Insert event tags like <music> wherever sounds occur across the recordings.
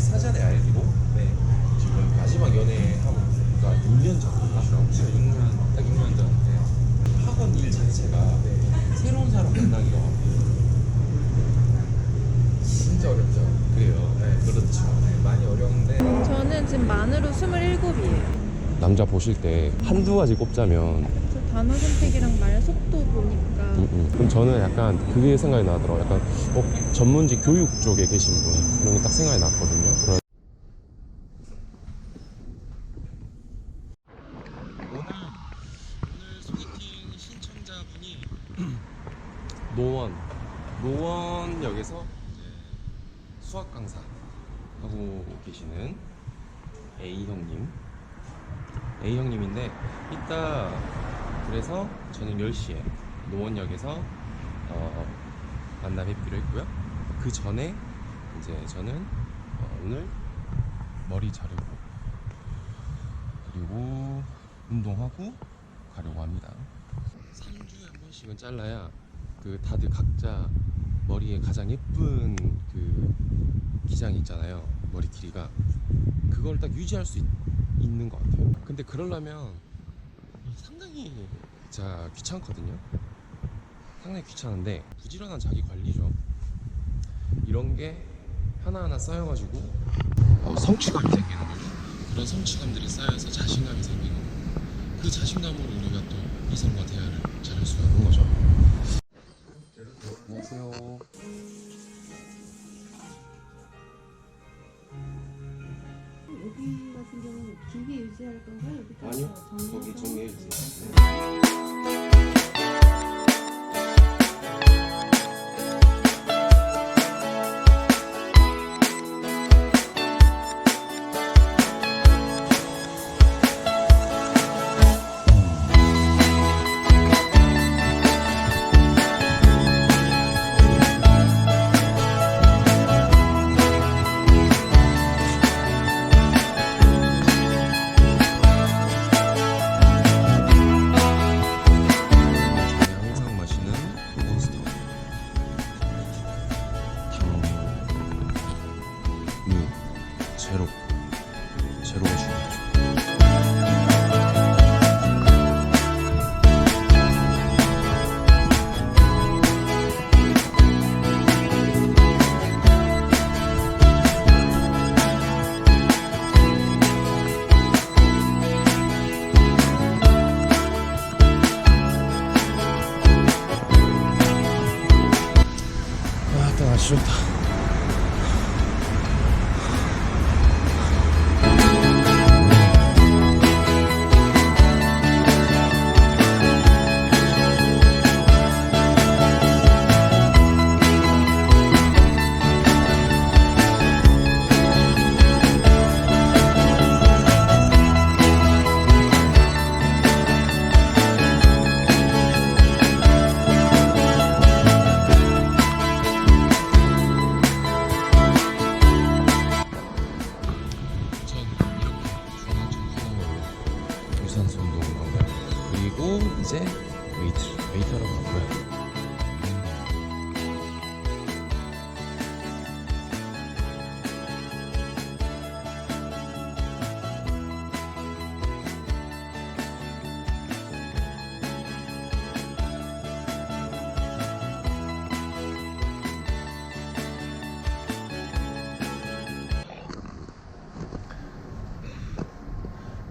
사전에 알기로 네. 지금 마지막 연애하고가 6년 전이죠. 지금 6년 딱 6년 전. 네. 학원 일 자체가 네. 새로운 사람 만나기가 진짜 어렵죠. 그래요. 네. 그렇죠. 네, 많이 어려운데 저는 지금 만으로 27이에요. 남자 보실 때 한두 가지 꼽자면 저 단어 선택이랑 말 속도 보니까 음, 음. 그럼 저는 약간 그게 생각이 나더라고요. 약간 어, 전문직 교육 쪽에 계신 분 이런 게 딱 생각이 났거든요. 그런 오늘 오늘 소개팅 신청자분이 노원 노원역에서 수학 강사 하고 계시는 A 형님 A 형님인데 이따 그래서 저녁 10시에 노원역에서 어, 만나 뵙기로 했고요. 그 전에 이제 저는 어, 오늘 머리 자르고 그리고 운동하고 가려고 합니다. 3주에 한 번씩은 잘라야 그 다들 각자 머리에 가장 예쁜 그 기장이 있잖아요. 머리 길이가 그걸 딱 유지할 수 있, 있는 것 같아요. 근데 그러려면 상당히 자 귀찮거든요. 상당히 귀찮은데 부지런한 자기 관리죠. 이런 게 하나하나 쌓여가지고 어, 성취감이 생기는 거죠. 그런 성취감들이 쌓여서 자신감이 생기고 그 자신감으로 우리가 또 이성과 대화를 잘할 수가 있는 거죠. 안녕하세요. 길게 유지할 건가요? 여기 아니요? 거기 정리해 주세요. 가고요.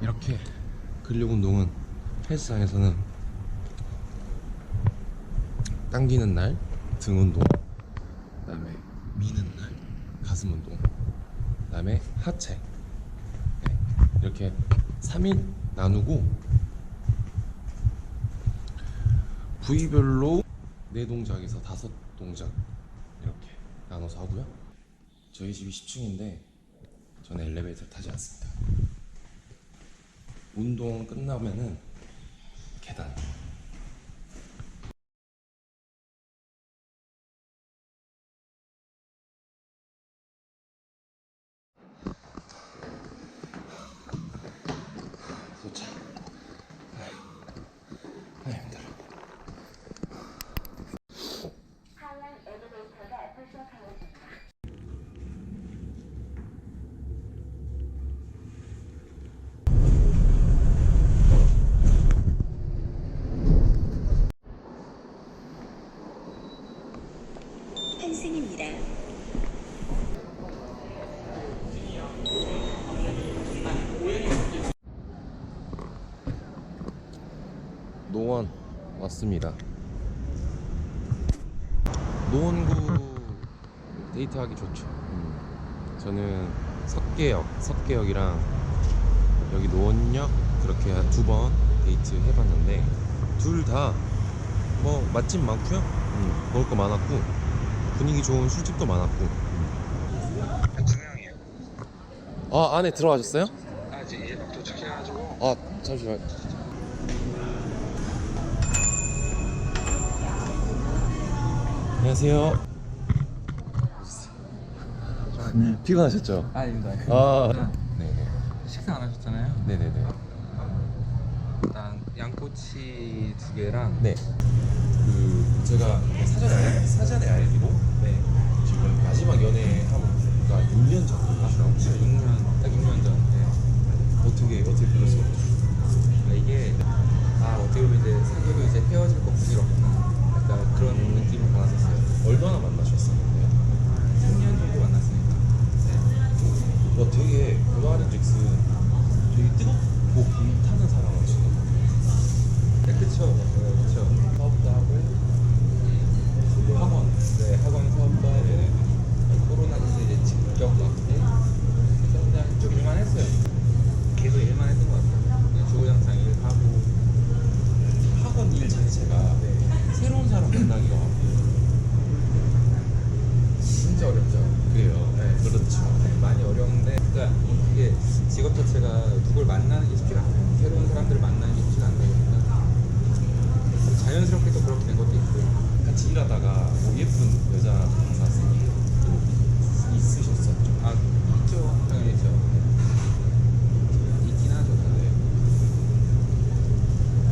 이렇게 근력 운동은 헬스장에서는 당기는 날 등 운동, 그다음에 미는 날 가슴 운동, 그다음에 하체. 네, 이렇게 3일 나누고 부위별로 네 동작에서 다섯 동작 이렇게 나눠서 하고요. 저희 집이 10층인데 저는 엘리베이터를 타지 않습니다. 운동 끝나면은 계단 도착 아휴 힘들어 하얀 엘리베이터가 도착하였습니다. 있습니다. 노원 왔습니다. 노원구 데이트하기 좋죠. 음. 저는 석계역, 석계역이랑 여기 노원역 그렇게 두 번 데이트 해봤는데 둘 다 뭐 맛집 많고요. 음, 먹을 거 많았고 분위기 좋은 술집도 많았고. 두 명이에요. 아 안에 들어가셨어요? 아 이제 막 도착해가지고 아 잠시만. 안녕하세요. 피곤하셨죠? 아닙니다. 아, 네네, 식사 안 하셨잖아요. 네네네. 일단 양꼬치 두 개랑 네. 그 제가 사전에 사전에 알기로 네. 지금 마지막 연애 하고가 6년 전이시라고. 6년 딱 6년 전. 네. 어떻게 어떻게 그럴 수가 있죠? 그러니까 이게 아 어떻게 보면 이제 사귀고 이제 헤어질 것뿐이었구나. 약간 그런 느낌을 받았었어요. 얼마나 만나셨었는데요? 3년 정도 만났으니까. 네. 뭐 되게 그 말인즉슨 되게 뜨겁고 불타는 사랑을 지금 네, 그쵸. 네, 그쵸. 사업도 하고 학원. 네, 학원 사업도 하고 코로나 때 이제 직격 맞고 그래서 그냥 좀 일만 했어요. 계속 일만 했던 것 같아요. 그냥 주구장창 일하고 학원 일 자체가 새로운 사람 만나기가 진짜 어렵죠. 그래요. 네. 그렇죠. 네, 많이 어려운데 그러니까 그게 직업 자체가 누굴 만나는 게 쉽지가 않아요. 새로운 사람들을 만나는 게 쉽지가 않다 보니까 자연스럽게 또 그렇게 된 것도 있고 같이 일하다가 뭐 예쁜 여자 강사선생님 또 있으셨었죠. 아 있죠. 당연히 있죠. 있긴 하죠. 네.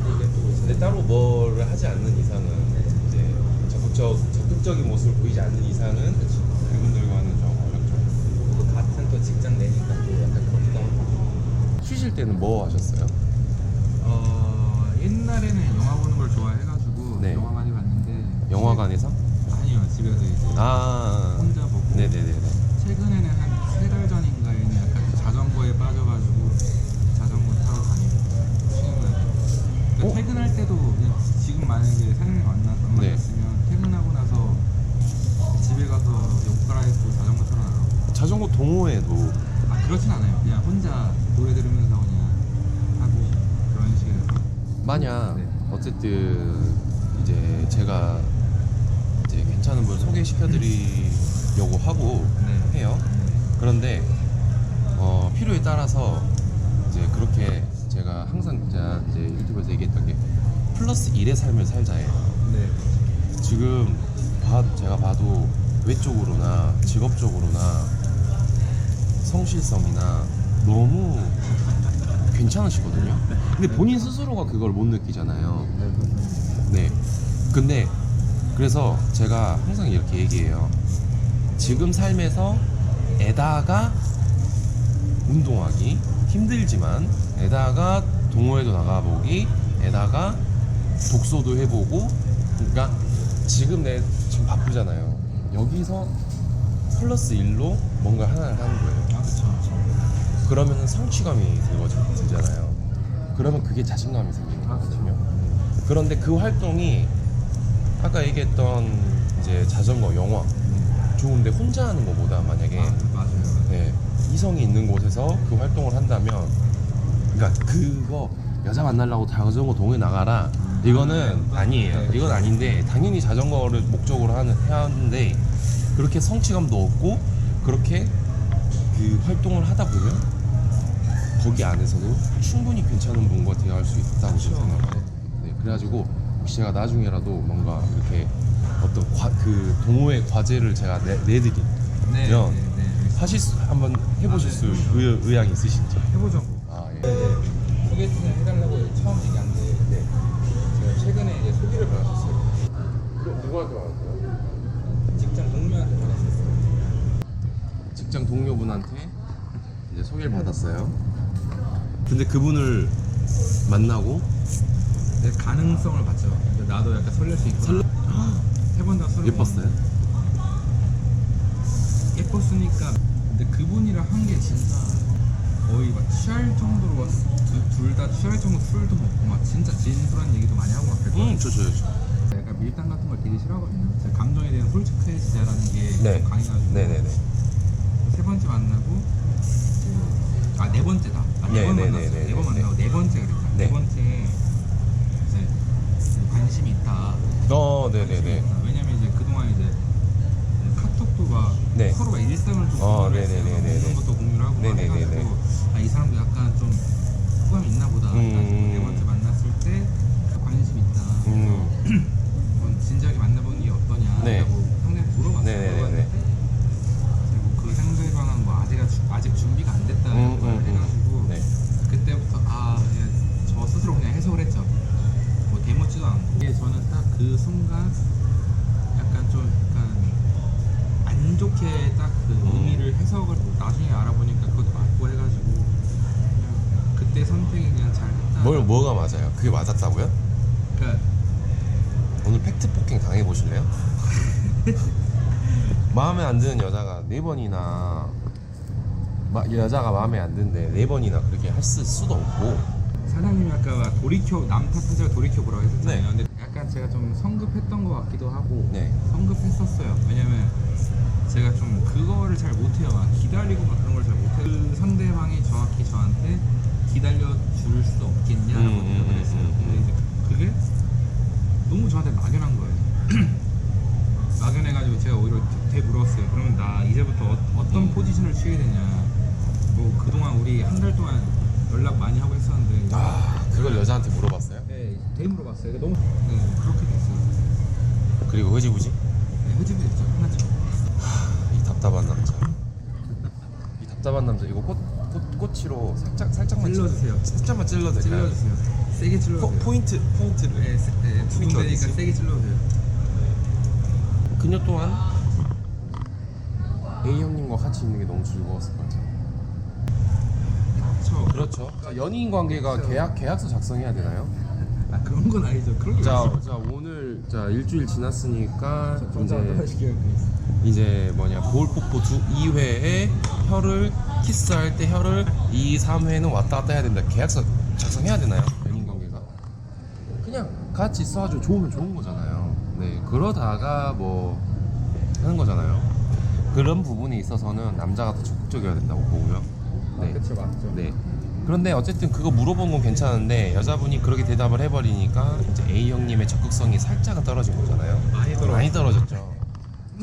근데 이게 또 근데 따로 뭘 하지 않는 이상은 이제 적극적 적극적인 모습을 보이지 않는 이상은 그분들과는 좀 어렵죠. 또 같은 또 직장 내니까 또 약간 그렇기도 하고 쉬실 때는 뭐 하셨어요? 어 옛날에는 영화 보는 걸 좋아해가지고 네. 영화 많이 봤는데 영화관에서? 아니요 집에서 이제 아, 혼자 보고 네네네. 최근에는 한 세 달 전인가에는 약간 자전거에 빠져가지고 자전거 타러 다니고 쉬는 날 그러니까 어? 퇴근할 때도 지금 만약에 사장님 만나, 안 네. 만났으면 퇴근하고 나서 집에 가서 옷 갈아입고 자전거 타러 나가고 자전거 동호회도 아 그렇진 않아요 그냥 혼자 노래 들으면서 그냥 하고 그런 식으로 만약 네. 어쨌든 이제 제가 이제 괜찮은 분 소개시켜드리려고 하고 네. 해요. 네. 그런데 어, 필요에 따라서 이제 그렇게 제가 항상 제가 이제 유튜브에서 얘기했던 게 플러스 1의 삶을 살자예요. 네. 지금 봐, 제가 봐도 외적으로나 직업적으로나 성실성이나 너무 괜찮으시거든요. 근데 본인 스스로가 그걸 못 느끼잖아요. 네. 근데 그래서 제가 항상 이렇게 얘기해요. 지금 삶에서 에다가 운동하기 힘들지만 에다가 동호회도 나가보기 에다가 독서도 해보고 그러니까 지금 내 지금 바쁘잖아요. 여기서 플러스 1로 뭔가 하나를 하는 거예요. 아 그쵸 그러면 성취감이 들거든, 들잖아요. 그러면 그게 자신감이 생기는 아, 거거든요. 그런데 그 활동이 아까 얘기했던 이제 자전거, 영화 좋은데 혼자 하는 것보다 만약에 아, 맞아요 네, 이성이 있는 곳에서 그 활동을 한다면 그러니까 그거 여자 만나려고 자전거 동호회 나가라 이거는 네. 아니에요. 네. 이건 아닌데 당연히 자전거를 목적으로 하는 해야 하는데 그렇게 성취감도 없고 그렇게 그 활동을 하다 보면 거기 안에서도 충분히 괜찮은 분과 대화할 수 있다고. 저는 생각해요. 네, 그래가지고 혹시 제가 나중에라도 뭔가 이렇게 어떤 과, 그 동호회 과제를 제가 내, 내드리 네, 면 네, 네. 하실 수 한번 해보실 수 의, 의향 있으신지? 해보자고 아 예. 네, 소개팅을 해달라고 처음 얘기한 게 네. 제가 최근에 이제 소개를 받았었어요. 누구한테 받았어요? 직장 동료한테 받았었어요. 직장 동료분한테 이제 소개를 받았어요. 근데 그분을 만나고 내 가능성을 봤죠. 나도 약간 설렐 수 있구나. 해본다고 소리 예뻤어요? 코스니까 근데 그분이랑 한 게 진짜 거의 막 취할 정도로 둘 다 취할 정도 술도 먹고 막 진짜 진솔한 얘기도 많이 하고 막 그랬거든요. 음 좋죠 좋죠 약간 밀당 같은 걸 되게 싫어하거든요. 제가 감정에 대한 솔직해지자라는 게 네. 강해가지고 네네네 세 번째 만나고 아 네 번째다. 아, 네, 네번 네, 만났어요. 네, 네, 네번 네. 만나고 네 번째 그랬다. 네. 네 번째 이제 관심이 있다. 어 관심이 네네네 있다. 왜냐면 이제 그동안 이제 카톡도 막 네. 서로가 일상을 좀 어, 공유를 네네네네네. 했어요. 이런 것도 공유를 하고 막 네네네네. 해가지고 아, 이 사람도 약간 좀 호감이 있나 보다. 음. 네 번째 만났을 때 관심이 있다. 음 한번 진지하게 만나보는 게 어떠냐 네. 라고 상대한테 물어봤어요. 네네네네. 물어봤는데 그리고 그 상대방은 뭐 아직, 아직 준비가 안 됐다는 음, 걸 음, 음. 해가지고 네. 그때부터 아, 저 스스로 그냥 해석을 했죠. 뭐 대묻지도 않고. 이게 저는 딱 그 순간 약간 좀 약간 안 좋게 딱그 음. 의미를 해석을 나중에 알아보니까 그것도 맞고 해가지고 그때 선택이 그냥 잘 했다. 뭘 뭐가 맞아요? 그게 맞았다고요? 그러니까 오늘 팩트 폭행 당해 보실래요? <laughs> 마음에 안 드는 여자가 네 번이나 마- 여자가 마음에 안 드는데 네 번이나 그렇게 할 수, 수도 없고 사장님이 아까 돌이켜 남 탓하자 돌이켜 보라고 했었잖아요. 네. 근데 약간 제가 좀 성급했던 것 같기도 하고 네. 성급했었어요. 왜냐면 제가 좀 그거를 잘 못해요. 막 기다리고 막 그런 걸 잘 못해요. 그 상대방이 정확히 저한테 기다려 줄 수 없겠냐라고 음, 음, 생각을 음, 했어요. 음, 근데 이제 그게 너무 저한테 막연한 거예요. <clears throat> 막연해가지고 제가 오히려 되물었어요. 그러면 나 이제부터 어, 떤 음. 포지션을 취해야 되냐. 뭐 그동안 우리 한 달 동안 연락 많이 하고 했었는데 아 그걸 여자한테 물어봤어요? 네, 되게 물어봤어요. 너무 네, 그렇게 됐어요. 그리고 흐지부지? 네, 흐지부지죠. 하나죠. 이 답답한 남자 <laughs> 이 답답한 남자 이거 꽃, 꽃, 꼬치로 살짝, 살짝만 찔러주세요. 찔러- 살짝만 찔러도 될까요? 찔러주세요. 세게 포, 찔러주세요. 포인트, 포인트를 네, 세, 네, 포인트 두근대니까 어디 있어요? 세게 찔러주세요. 그녀 또한 A 형님과 같이 있는 게 너무 즐거웠을 것 같아요 저 그렇죠 자, 연인 관계가 계약, 계약서 작성해야 되나요? 아 그런 건 아니죠. 그런 게 자. 자 오늘 자 일주일 지났으니까 이제 이제 이제 뭐냐 볼 뽀뽀 두 2회에 혀를 키스할 때 혀를 2, 3회는 왔다 갔다 해야 된다 계약서 작성해야 되나요? 연인 관계가 그냥 같이 있어가지고 좋으면 좋은 거잖아요 네 그러다가 뭐 하는 거잖아요 그런 부분에 있어서는 남자가 더 적극적이어야 된다고 보고요 네. 그렇죠, 맞죠. 네. 그런데 어쨌든 그거 물어본 건 괜찮은데 여자분이 그렇게 대답을 해버리니까 이제 A 형님의 적극성이 살짝은 떨어진 거잖아요. 많이 떨어졌죠. 많이 떨어졌죠.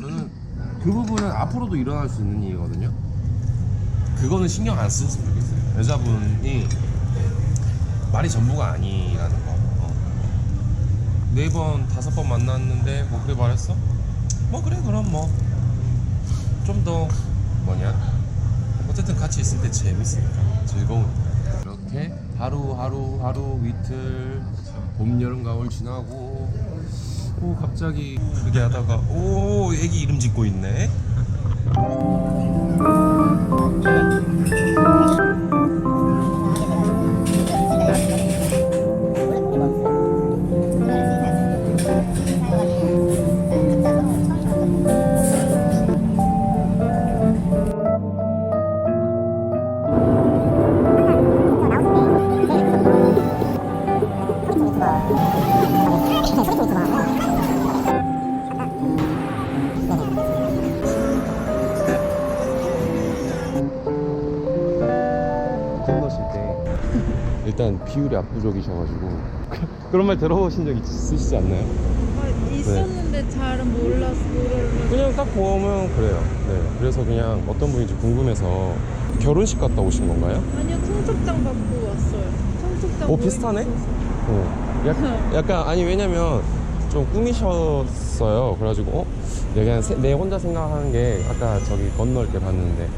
저는 그 부분은 앞으로도 일어날 수 있는 일이거든요. 그거는 신경 안 쓰셨으면 좋겠어요. 여자분이 말이 전부가 아니라는 거. 어. 네 번, 다섯 번 만났는데 뭐 그래 말했어? 뭐 그래 그럼 뭐 좀 더 뭐냐 어쨌든 같이 있을 때 재밌으니까 즐거우니까 이렇게 하루하루 하루 이틀 봄 여름 가을 지나고 오 갑자기 그렇게 하다가 오 애기 이름 짓고 있네 일단 비율이 압도적이셔가지고 <laughs> 그런 말 들어보신 적 있으시지 않나요? 아, 있었는데 잘은 몰랐어. 모르는. 그냥 딱 보면 그래요. 네. 그래서 그냥 어떤 분인지 궁금해서 결혼식 갔다 오신 건가요? 아니요, 청첩장 받고 왔어요. 청첩장. 오, 모임 비슷하네? 있어서. 어. <laughs> 약, 약간 아니 왜냐면 좀 꾸미셨어요. 그래가지고 어? 내가 그냥 세- 내 혼자 생각하는 게 아까 저기 건널 때 봤는데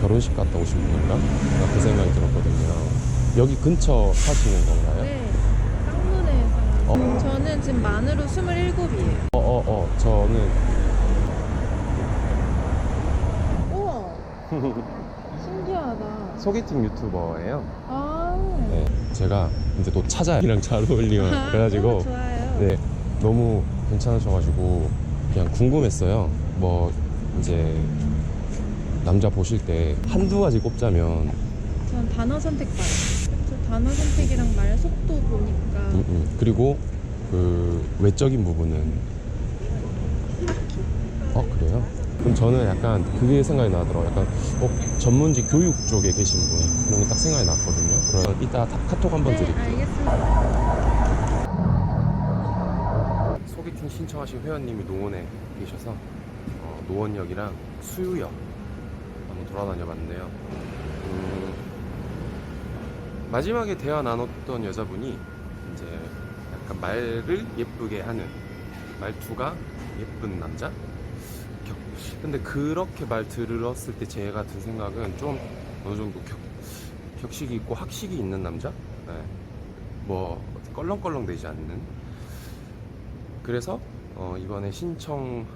결혼식 갔다 오신 분인가? 나그 생각이 들었거든요. 여기 근처 사시는 건가요? 네, 쌍문에 살아요. 어. 저는 지금 만으로 27이에요. 어, 어, 어. 저는 우와, 신기하다. <laughs> 소개팅 유튜버예요. 아, 네. 제가 이제 또 차자랑 잘 어울리고 아, 그래가지고 너무 좋아요. 네, 너무 괜찮으셔가지고 그냥 궁금했어요. 뭐 이제 남자 보실 때 한두 가지 꼽자면 전 단어 선택 봐요. 저 단어 선택이랑 말 속도 보니까 음, 음. 그리고 그 외적인 부분은 어 그래요? 그럼 저는 약간 그게 생각이 나더라고요. 약간 어, 전문직 교육 쪽에 계신 분 그런 게 딱 생각이 났거든요. 그럼 이따 다- 카톡 한번 네, 드릴게요. 알겠습니다. 소개팅 신청하신 회원님이 노원에 계셔서 어, 노원역이랑 수유역 한번 돌아다녀 봤는데요. 음, 마지막에 대화 나눴던 여자분이 이제 약간 말을 예쁘게 하는 말투가 예쁜 남자? 격- 근데 그렇게 말 들었을 때 제가 든 생각은 좀 어느 정도 격, 격식이 있고 학식이 있는 남자? 네. 뭐 껄렁껄렁 되지 않는 그래서 어, 이번에 신청하신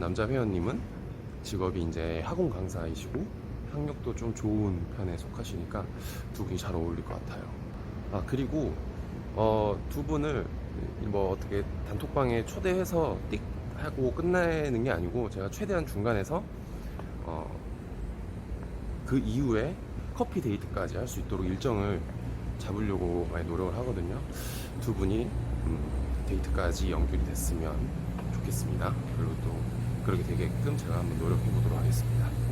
남자 회원님은 직업이 이제 학원 강사이시고 학력도 좀 좋은 편에 속하시니까 두 분이 잘 어울릴 것 같아요. 아 그리고 어, 두 분을 뭐 어떻게 단톡방에 초대해서 띡 하고 끝내는 게 아니고 제가 최대한 중간에서 어, 그 이후에 커피 데이트까지 할 수 있도록 일정을 잡으려고 많이 노력을 하거든요. 두 분이 음, 데이트까지 연결이 됐으면 좋겠습니다. 그리고 또 그렇게 되게끔 제가 한번 노력해 보도록 하겠습니다.